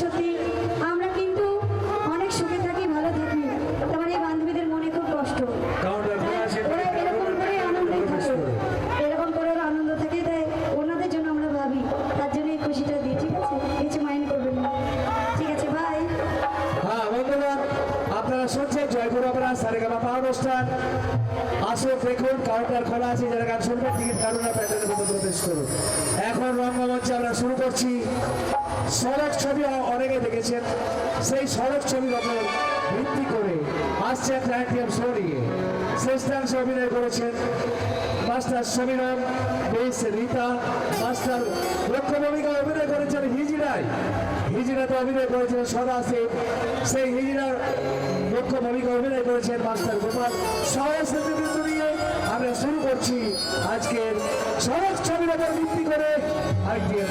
সত্যি আমরা কিন্তু অনেক সুখে থাকি ভালো থাকি। তোমার এই বান্ধবীদের মনে খুব কষ্ট। ওরা এরকম করে আনন্দে থাকে। এরকম করে। ওরা আনন্দ থাকে তাই ওনাদের জন্য আমরা ভাবি তার জন্য এই খুশিটা দিই ঠিক আছে? কিছু মাইন্ড করবেন না। ঠিক আছে ভাই হ্যাঁ বন্ধুগণ আপনারা শুনছেন জয়পুর অপরা সারেগামা পাওয়ার অনুষ্ঠান। আসুন দেখুন কাউন্টার খোলা আছে যারা গান শুনবেন টিকিট না প্যান্ডেলের মধ্যে প্রবেশ করুন এখন রঙ্গমঞ্চে আমরা শুরু করছি। সড়ক ছবি অনেকে দেখেছেন। সেই সড়ক ছবির ওপর ভিত্তি করে আসছে একটা অ্যাটিএম শো নিয়ে শ্রেষ্ঠাংশ অভিনয় করেছেন মাস্টার সমীরন বেশ রীতা, মাস্টার লক্ষ্য ভূমিকা অভিনয় করেছেন হিজিরায় হিজিরাতে অভিনয় করেছেন সদা সেই হিজিরার মুখ্য ভূমিকা অভিনয় করেছেন মাস্টার গোপাল। সহস্রী বিন্দু নিয়ে আমরা শুরু করছি আজকের সড়ক ছবির ওপর ভিত্তি করে আইটিএম।